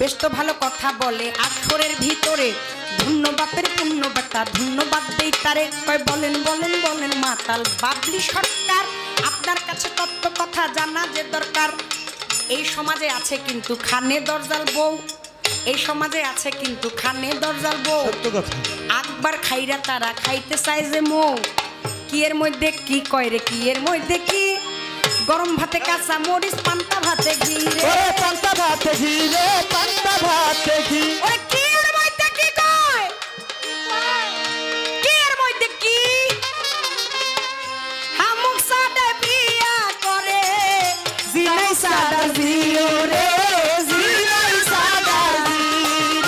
বেশ তো ভালো কথা বলে। আক্ষরের ভিতরে ধন্যবাদের পূর্ণ বার্তা ধন্যবাদ দেই তারে কয় বলেন বলেন বলেন মাতাল বাবলি সরকার আপনার কাছে তত্ত্ব কথা জানা যে দরকার। এই সমাজে আছে কিন্তু খানে দরজাল বউ। এই সমাজে আছে কিন্তু খানে দরজাল বউ। আকবার খাইরা তারা খাইতে চায় যে মৌ। কি এর মধ্যে কি কয় রে কি এর মধ্যে কি? গরম ভাতে কাঁচা মরিচ পান্তা ভাতে ঘি রে। পান্তা ভাতে ঘি রে পান্তা ভাতে ঘি। ওরে কি এর মধ্যে কি কয়? কি এর মধ্যে কি? হামুক সাদা বিয়া করে। জিনাই সাদা জিও রে জিনাই সাদা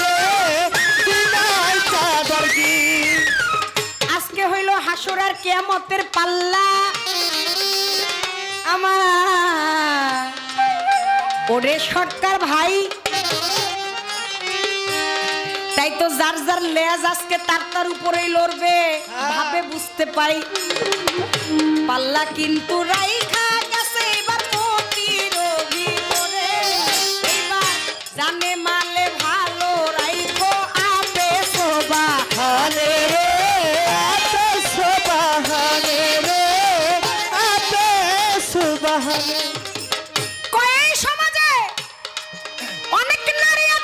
রে দিনাই চাদর ঘি। আজকে হইল হাসুরার কেয়ামতের পাল্লা। ওরে সরকার ভাই। তাই তো যার যার লেজ আজকে তার তার উপরেই লড়বে। ভাবে বুঝতে পাই পাল্লা কিন্তু রাইখা গেছে, এবার ভালো রাইখো আপে হানে রে সুবাহানে রে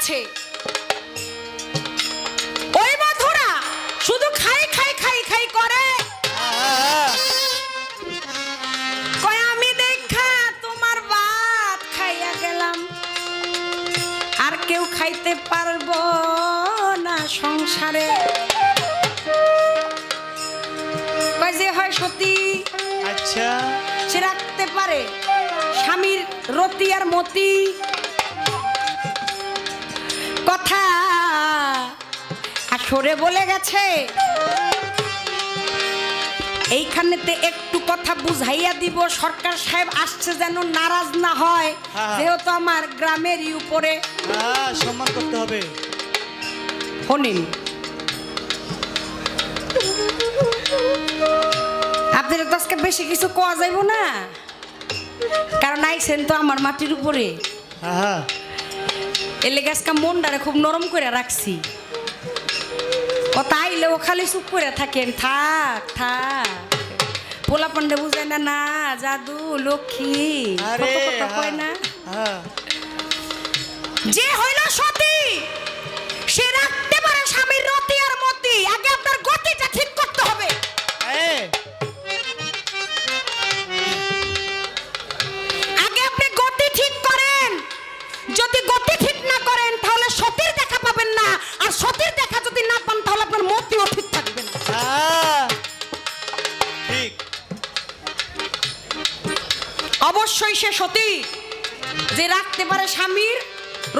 আছে। ওই বধুরা শুধু খাই খাই খাই খাই করে। কয় আমি দেখা তোমার ভাত খাইয়া গেলাম। আর কেউ খাইতে পারব না সংসারে। কয় যে হয় সতী আচ্ছা। সে রাখতে পারে স্বামীর রতি আর মতি। কথা। আসরে বলে গেছে এইখানেতে একটু কথা বুঝাইয়া দিব সরকার সাহেব আসছে যেন নারাজ না হয় হ্যাঁ। যেহেতু আমার গ্রামেরই উপরে। হ্যাঁ সম্মান করতে হবে। আপনার তো আজকে বেশি কিছু কোয়া যাইব না? কারণ আইসেন তো আমার মাটির উপরে। হ্যাঁ। এলে গাছকা মনটারে খুব নরম করে রাখছি। ও তাইলে ও খালি চুপ করে থাকেন থাক থাক। পোলা পান্ডে বুঝে না না জাদু লক্ষ্মী কয় না? হ্যাঁ। যে হইল সতী! সে সতী। যে রাখতে পারে স্বামীর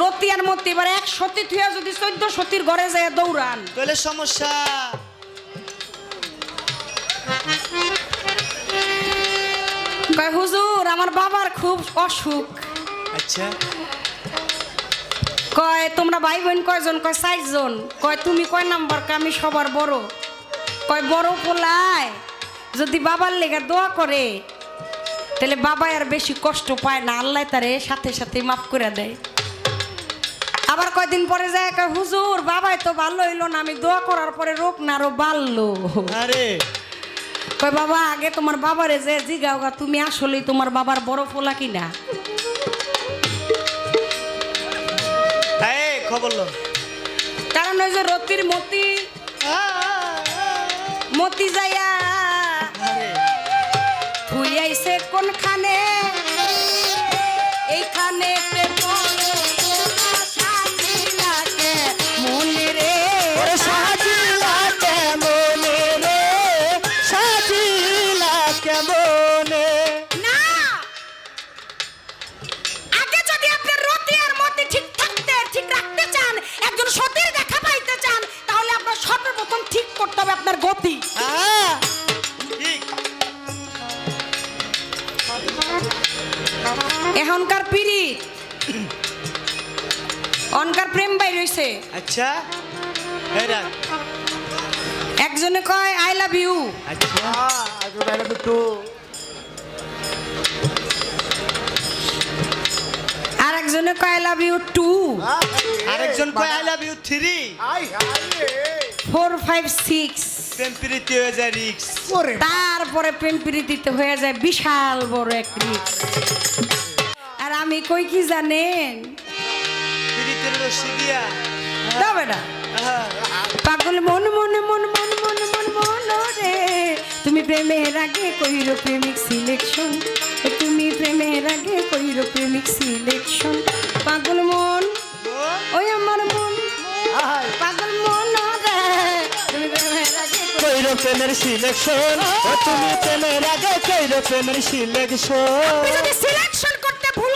রতি আর মতি এবার এক সতী থুয়া যদি চোদ্দ সতীর ঘরে যায় দৌড়ান। তাহলে সমস্যা। কয় হুজুর আমার বাবার খুব অসুখ। আচ্ছা। কয় তোমরা ভাই বোন কয়জন? কয় চারজন। কয় তুমি কয় নাম্বার আমি সবার বড়। কয় বড় পোলায় যদি বাবার লেগে দোয়া করে তাহলে বাবা আর বেশি কষ্ট পায় না আল্লাহ তারে সাথে সাথে মাফ করে দেয়। আবার কয়দিন পরে যায় কয় হুজুর বাবাই তো ভালো হইল না আমি দোয়া করার পরে রোগ না আরও বাড়লো। আরে। কয় বাবা আগে তোমার বাবারে যে জিগাও গা তুমি আসলেই তোমার বাবার বড় পোলা কিনা? খবর কারণ ওই যে রতির মতি মতি যাইয়া আইছে কোনখানে? এইখানে এখনকার পিরিত অনকার প্রেম বাই রইছে আচ্ছা একজনে কয় আই লাভ ইউ। আচ্ছা। আর একজনে কয় আই লাভ ইউ টু। আরে কয় I love you three four five six প্রেম প্রীতি হয়ে যায় রিক্স। তারপরে প্রেম প্রীতিতে হয়ে যায় বিশাল বড় এক রিক্স। আর আমি কই কি জানেন? প্রীতির রশি দিয়া। দাও বেটা। পাগল মন মন মন মন মন মন মন রে তুমি প্রেমের আগে কইরো প্রেমিক সিলেকশন তুমি প্রেমের আগে কইরো প্রেমিক সিলেকশন পাগল মন ওই আমার মন পাগল মন কইরো- প্রেমের সিলেকশন তুমি প্রেমের আগে কইরো প্রেমের সিলেকশন সিলেকশন